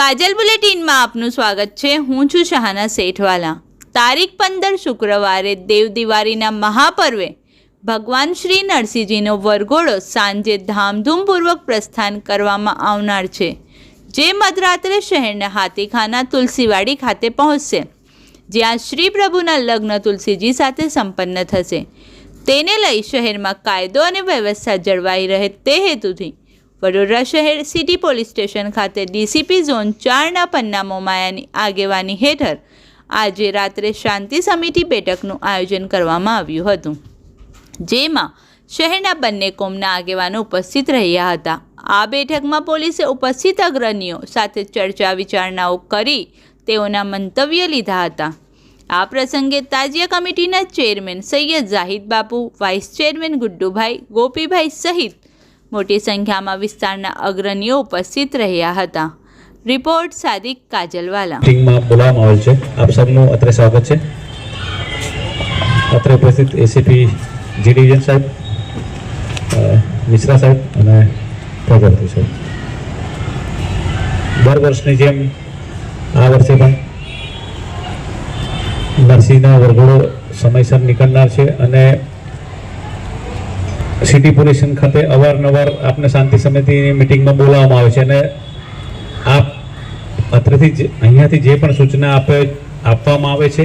કાજલ બુલેટિનમાં આપનું સ્વાગત છે. હું છું શાહના શેઠવાલા. તારીખ પંદર શુક્રવારે દેવ દિવાળીના મહાપર્વે ભગવાન શ્રી નરસિંહજીનો વરઘોડો સાંજે ધામધૂમપૂર્વક પ્રસ્થાન કરવામાં આવનાર છે, જે મધરાત્રે શહેરના હાથીખાના તુલસીવાડી ખાતે પહોંચશે, જ્યાં શ્રી પ્રભુના લગ્ન તુલસીજી સાથે સંપન્ન થશે. તેને લઈ શહેરમાં કાયદો અને વ્યવસ્થા જળવાઈ રહે તે હેતુથી વડોદરા શહેર સિટી પોલીસ સ્ટેશન ખાતે ડીસીપી ઝોન ચારના પન્ના મોમાયાની આગેવાની હેઠળ આજે રાત્રે શાંતિ સમિતિ બેઠકનું આયોજન કરવામાં આવ્યું હતું, જેમાં શહેરના બંને કોમના આગેવાનો ઉપસ્થિત રહ્યા હતા. આ બેઠકમાં પોલીસે ઉપસ્થિત અગ્રણીઓ સાથે ચર્ચા વિચારણાઓ કરી તેઓના મંતવ્ય લીધા હતા. આ પ્રસંગે તાજિયા કમિટીના ચેરમેન સૈયદ જાહિદ બાપુ, વાઇસ ચેરમેન ગુડ્ડુભાઈ, ગોપીભાઈ સહિત મોટી સંખ્યામાં વિસ્તારના અગ્રણીઓ ઉપસ્થિત રહ્યા હતા. રિપોર્ટ સાદિક કાજલવાલા. ટીમમાં બોલાવવામાં આવેલ છે. આપ સૌનું અત્રે સ્વાગત છે. અત્રે ઉપસ્થિત એસીપી જી ડિવિઝન સાહેબ મિશ્રા સાહેબ અને પ્રજાપતિ સાહેબ. દર વર્ષની જેમ આ વર્ષે પણ નરસિંહના વરઘોડો સમયસર નીકળનાર છે અને સિટી પોલ્યુશન ખાતે અવારનવાર આપને શાંતિ સમિતિની મિટિંગમાં બોલાવવામાં આવે છે અને આપ અત્રેથી અહીંયાથી જે પણ સૂચના આપે આપવામાં આવે છે,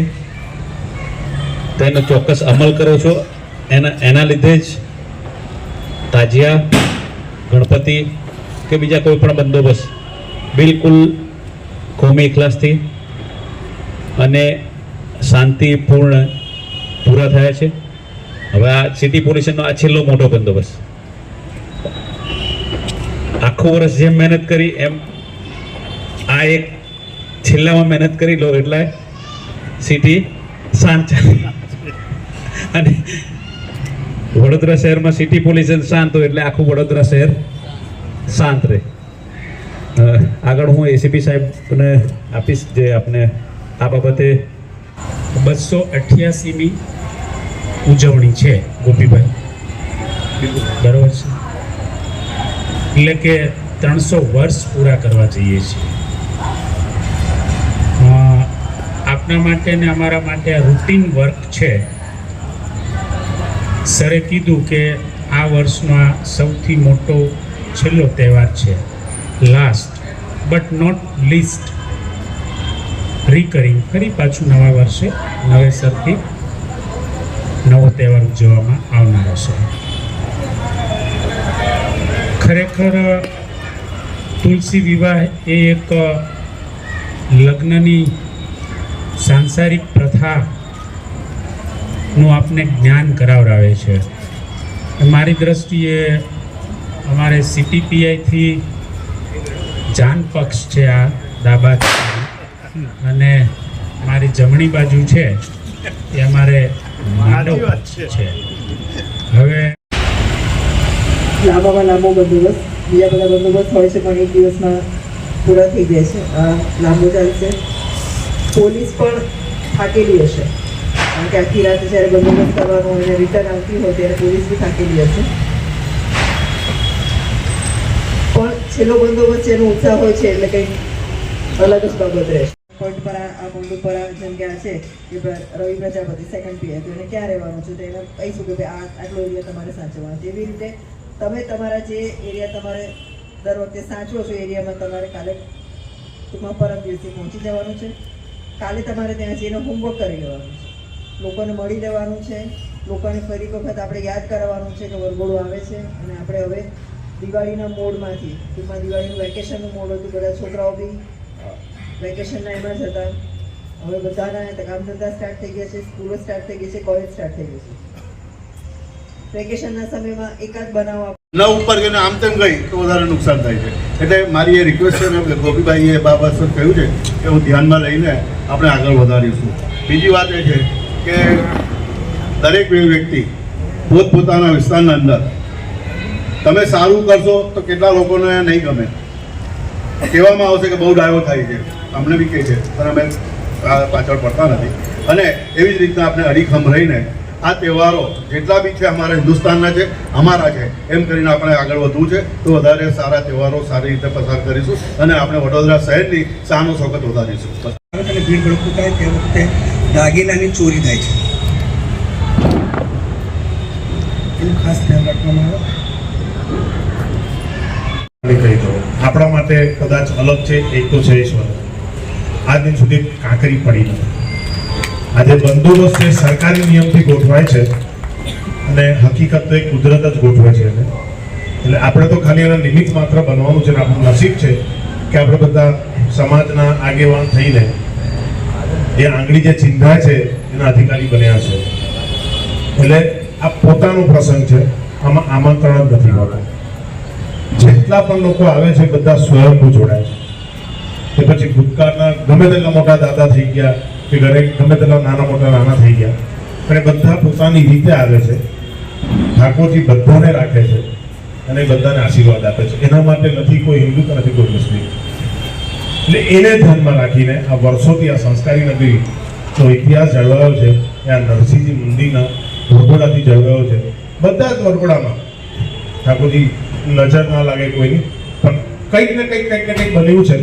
તેનો ચોક્કસ અમલ કરો છો. એના એના લીધે જ તાજિયા, ગણપતિ કે બીજા કોઈ પણ બંદોબસ્ત બિલકુલ કોમી ઇખલાસથી અને શાંતિપૂર્ણ પૂરા થયા છે. હવે આ સિટી પોલ્યુશનનો આ છેલ્લો મોટો બંદોબસ્ત. આખું વર્ષ જેમ મહેનત કરી, એમ આ એક છેલ્લામાં મહેનત કરી લો એટલે સિટી શાંત અને વડોદરા શહેરમાં સિટી પોલ્યુશન શાંત હોય એટલે આખું વડોદરા શહેર શાંત રહે. આગળ હું એસીપી સાહેબને આપીશ જે આપને આ બાબતે બસો અઠ્યાસીમી ઉજવણી છે, ગોપીભાઈ. બરોબર છે? એટલે કે ત્રણસો વર્ષ પૂરા કરવા જઈએ છીએ. આપના માટે ને અમારા માટે આ રૂટીન વર્ક છે. સરે કીધું કે આ વર્ષનો આ સૌથી મોટો છેલ્લો તહેવાર છે. Last but not least recurring ફરી પાછું નવા વર્ષે નવેસરથી નવો તહેવાર ઉજવવામાં આવનારો છે. ખરેખર, તુલસી વિવાહ એ એક, લગ્નની સાંસારિક પ્રથાનું આપને જ્ઞાન કરાવડાવે છે. મારી દ્રષ્ટિએ અમારે સીટીપીઆઈથી જાન પક્ષ છે આ દાબા અને મારી જમણી બાજુ છે, એ અમારે માનવ છે. હવે લાંબામાં લાંબો બંદોબસ્ત બીજા બધા બંદોબસ્ત હોય છે પણ એક દિવસમાં પૂરા થઈ જાય છે. આ લાંબો ચાલશે પોલીસ પણ થાકેલી હશે. કારણ કે આખી રાતે જ્યારે બંદોબસ્ત કરવાનો અને રિટર્ન આવતી હોય ત્યારે પોલીસ બી થાકેલી હશે. પણ છેલ્લો બંદોબસ્ત જેનો ઉત્સાહ હોય છે એટલે કંઈક અલગ જ બાબત રહેશે. પોઈન્ટ પર આ મુંડું પર આ જેમ કે આ છે કે રવિ પ્રજાપતિ સેકન્ડ પીએ તો એને ક્યાં રહેવાનું છે? તો એને કહીશું કે ભાઈ, આ આટલો એરિયા તમારે સાચવવાનો છે. એવી રીતે તમે તમારા જે એરિયા તમારે દર વખતે સાચવો છો એરિયામાં તમારે કાલે ટૂંકમાં પરમ દિવસે પહોંચી જવાનું છે. કાલે તમારે ત્યાં જઈને હોમવર્ક કરી લેવાનું છે. લોકોને મળી લેવાનું છે. લોકોને ફરી વખત આપણે યાદ કરાવવાનું છે કે વરઘોડો આવે છે. અને આપણે હવે દિવાળીના મોડમાંથી, ટૂંકમાં દિવાળીનું વેકેશનનું મોડ હતું, બધા છોકરાઓ બી વેકેશનના એમાં જ હતા હવે બધાના કામ ધંધા સ્ટાર્ટ થઈ ગયા છે સ્કૂલો સ્ટાર્ટ થઈ ગઈ છે કોલેજ સ્ટાર્ટ થઈ ગઈ છે. વેકેશનના સમયમાં એકાદ બનાવ આપ- ન ઉપર ગઈને આમ તેમ ગઈ તો વધારે નુકસાન થાય છે. એટલે મારી એ રિક્વેસ્ટ છે કે ગોપીભાઈએ બાબત કહ્યું છે કે હું ધ્યાનમાં લઈને આપણે આગળ વધારીશું. બીજી વાત એ છે કે દરેક વ્યક્તિ પોતપોતાના વિસ્તારના અંદર. તમે સારું કરશો તો કેટલા લોકોને નહીં ગમે. કહેવામાં આવશે કે બહુ ડાયો થાય છે. અમને બી કહે છે, પણ અમે પાછળ પડતા નથી. અને એવી જ રીતના આપણે અડીખમ રહીને આ તહેવારો જેટલા બી છે અમારા હિન્દુસ્તાનના છે, અમારા છે, એમ કરીને આપણે આગળ વધવું છે, તો વધારે સારા તહેવારો સારી રીતે પસાર કરીશું અને આપણે વડોદરા શહેરની સાનો શોકત વધારીશું. અને ભીડ ભડકું થાય તે વખતે દાગીનાની ચોરી થાય છે. એનું ખાસ ધ્યાન રાખવામાં આવે આપણે કહી દો આપણા માટે કદાચ અલગ છે, એક તો છે ઈશ્વર. આજ દિન સુધી કાંકરી પડી આજે બંદોબસ્ત એ સરકારી નિયમથી ગોઠવાય છે અને હકીકત તો એ કુદરત જ ગોઠવે છે એને. એટલે આપણે તો ખાલી એના નિમિત્ત માત્ર બનવાનું છે આપણું નસીબ છે કે આપણે બધા સમાજના આગેવાન થઈને એ આંગળી જે ચિંધા છે, એના અધિકારી બન્યા છે. એટલે આ પોતાનો પ્રસંગ છે, આમાં આમંત્રણ જ નથી હોતું. જેટલા પણ લોકો આવે છે, બધા સ્વયંભૂ જોડાય છે. કે પછી ભૂતકાળના ગમે તેટલા મોટા દાદા થઈ ગયા, કે ઘરે ગમે તેટલા નાના મોટા નાના થઈ ગયા પણ એ બધા પોતાની રીતે આવે છે. ઠાકોરજી બધાને રાખે છે અને બધાને આશીર્વાદ આપે છે. એના માટે નથી કોઈ હિન્દુ કે નથી કોઈ મુસ્લિમ. એટલે એને ધ્યાનમાં રાખીને આ વર્ષોથી આ સંસ્કારી નગરી તો ઇતિહાસ જળવાયો છે, એ આ નરસિંહજી મંદિરના વરઘોડાથી જળવાયો છે. બધા જ વરઘોડામાં ઠાકોરજી નજર ના લાગે કોઈની. પણ કંઈક ને કંઈક કંઈક ને કંઈક બન્યું છે.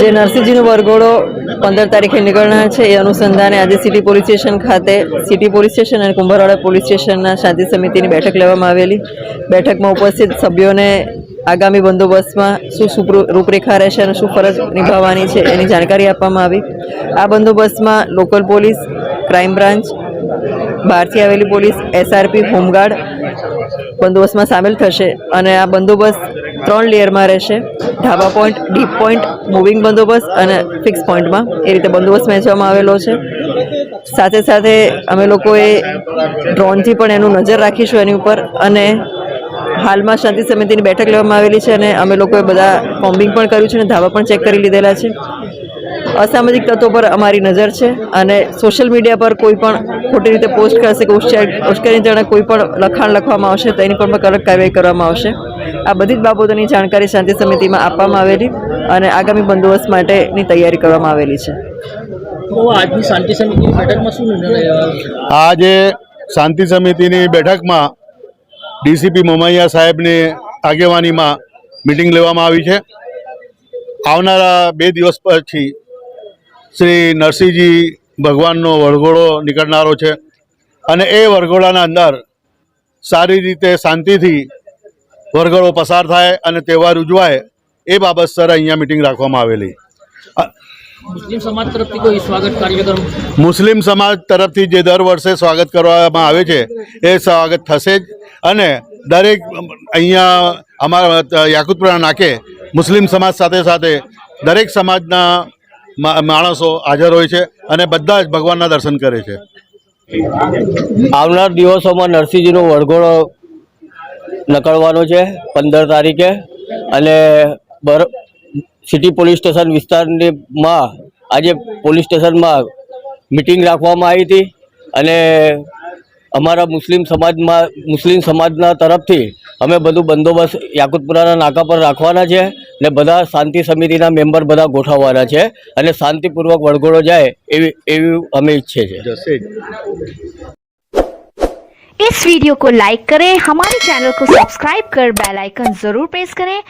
જે નરસિંહજીનો વરઘોડો પંદર તારીખે નીકળનાર છે એ અનુસંધાને આજે સિટી પોલીસ સ્ટેશન ખાતે સિટી પોલીસ સ્ટેશન અને કુંભારવાડા પોલીસ સ્ટેશનના શાંતિ સમિતિની બેઠક લેવામાં આવેલી. બેઠકમાં ઉપસ્થિત સભ્યોને આગામી બંદોબસ્તમાં શું શું રૂપરેખા રહેશે અને શું ફરજ નિભાવવાની છે એની જાણકારી આપવામાં આવી. આ બંદોબસ્તમાં લોકલ પોલીસ ક્રાઇમ બ્રાન્ચ બહારથી આવેલી પોલીસ એસઆરપી, હોમગાર્ડ બંદોબસ્તમાં સામેલ થશે અને આ બંદોબસ્ત ત્રણ લેયરમાં રહેશે. ધાબા પોઈન્ટ, ડીપ પોઈન્ટ, મૂવિંગ બંદોબસ્ત અને ફિક્સ પોઈન્ટમાં એ રીતે બંદોબસ્ત વહેંચવામાં આવેલો છે. સાથે સાથે અમે લોકોએ ડ્રોનથી પણ એનું નજર રાખીશું એની ઉપર અને હાલમાં શાંતિ સમિતિની બેઠક લેવામાં આવેલી છે અને અમે લોકોએ બધા કોમ્બિંગ પણ કર્યું છે અને ધાબા પણ ચેક કરી લીધેલા છે. અસામાજિક તત્વો પર અમારી નજર છે અને સોશિયલ મીડિયા પર કોઈ પણ ખોટી રીતે પોસ્ટ કરશે કે ઉશ્કેરણીજનક કોઈ પણ લખાણ લખવામાં આવશે તો એની પર પણ કડક કાર્યવાહી કરવામાં આવશે. આ બધી જ બાબતોની જાણકારી શાંતિ સમિતિમાં આપવામાં આવેલી અને આગામી બંદોબસ્ત માટેની તૈયારી કરવામાં આવેલી છે. આજની શાંતિ સમિતિની બેઠકમાં શું નિર્ણય આજે શાંતિ સમિતિની બેઠકમાં ડીસીપી મોમૈયા સાહેબની આગેવાનીમાં મિટિંગ લેવામાં આવી છે. આવનારા બે દિવસ પછી શ્રી નરસિંહજી ભગવાનનો વરઘોડો નીકળનારો છે. અને એ વરઘોડાના અંદર સારી રીતે શાંતિથી વરઘોડો પસાર થાય અને તહેવાર ઉજવાય એ બાબત સર અહીંયા મિટિંગ રાખવામાં આવેલી. મુસ્લિમ સમાજ તરફથી કોઈ સ્વાગત કાર્યક્રમ? મુસ્લિમ સમાજ તરફથી જે દર વર્ષે સ્વાગત કરવામાં આવે છે એ સ્વાગત થશે જ. અને દરેક અહીંયા અમારા યાકુતપુરા નાકે મુસ્લિમ સમાજ સાથે સાથે દરેક સમાજના માણસો હાજર હોય છે અને બધા જ ભગવાનના દર્શન કરે છે. આવનાર દિવસોમાં નરસિંહજીનો વરઘોડો નકળવાનો છે પંદર તારીખે અને બર, સિટી પોલીસ સ્ટેશન વિસ્તારની માં, આજે પોલીસ સ્ટેશનમાં મિટિંગ રાખવામાં આવી હતી અને અમારા મુસ્લિમ સમાજમાં, મુસ્લિમ સમાજના તરફથી અમે બધું બંદોબસ્ત યાકુતપુરાના નાકા પર રાખવાના છે ને બધા શાંતિ સમિતિના મેમ્બર બધા ગોઠવવાના છે અને શાંતિપૂર્વક વરઘોડો જાય એવી એવી અમે ઈચ્છે છે इस वीडियो को लाइक करें हमारे चैनल को सब्सक्राइब कर बेल आइकन जरूर प्रेस करें